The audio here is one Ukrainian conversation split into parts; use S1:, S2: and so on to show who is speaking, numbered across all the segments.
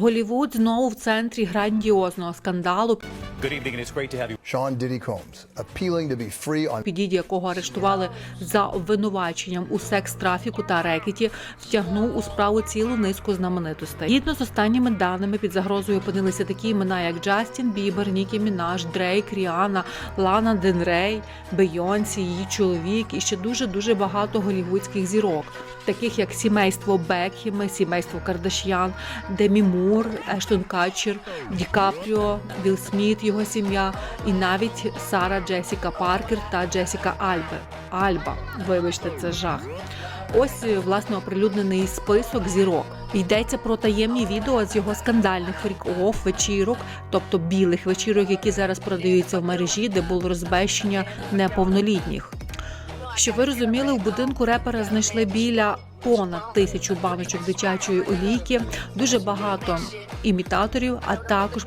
S1: Голівуд знову в центрі грандіозного скандалу.
S2: Sean Diddy Combs, appealing to be free on
S1: Підіді, якого арештували за обвинуваченням у секс-трафіку та рекеті, втягнув у справу цілу низку знаменитостей. Згідно з останніми даними під загрозою опинилися такі імена, як Джастін Бібер, Нікі Мінаш, Дрейк, Ріана, Лана Ден Рей, Бейонсі, її чоловік і ще дуже дуже багато голівудських зірок, таких як сімейство Бекхіми, сімейство Кардаш'ян, Демі Мур, Ештон Катчер, Ді Капріо, Вілл Сміт, його сім'я, і навіть Сара Джесіка Паркер та Джесіка Альбе. Альба, вибачте, це жах. Ось е, власне оприлюднений список зірок. Йдеться про таємні відео з його скандальних фрік-офф вечірок, тобто білих вечірок, які зараз продаються в мережі, де було розбещення неповнолітніх. Щоб ви розуміли, в будинку репера знайшли біля понад тисячу баночок дитячої олійки, дуже багато імітаторів, а також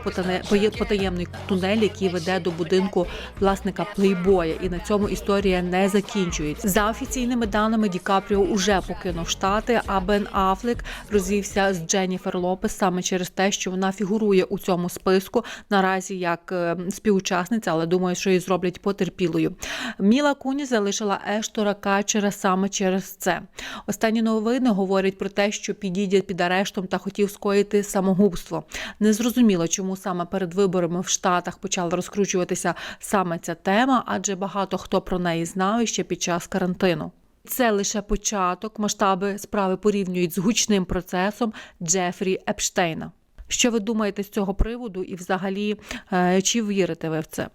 S1: потаємний тунель, який веде до будинку власника плейбоя. І на цьому історія не закінчується. За офіційними даними, Ді Капріо уже покинув штати, а Бен Афлек розвівся з Дженніфер Лопес саме через те, що вона фігурує у цьому списку наразі як е, співучасниця, але думаю, що її зроблять потерпілою. Міла Куні залишила Ештора Качера саме через це. Останні новини говорять про те, що підійде під арештом та хотів скоїти самогубство. Незрозуміло, чому саме перед виборами в Штатах почала розкручуватися саме ця тема, адже багато хто про неї знав ще під час карантину. Це лише початок. Масштаби справи порівнюють з гучним процесом Джефрі Епштейна. Що ви думаєте з цього приводу, і взагалі е, чи вірите ви в це?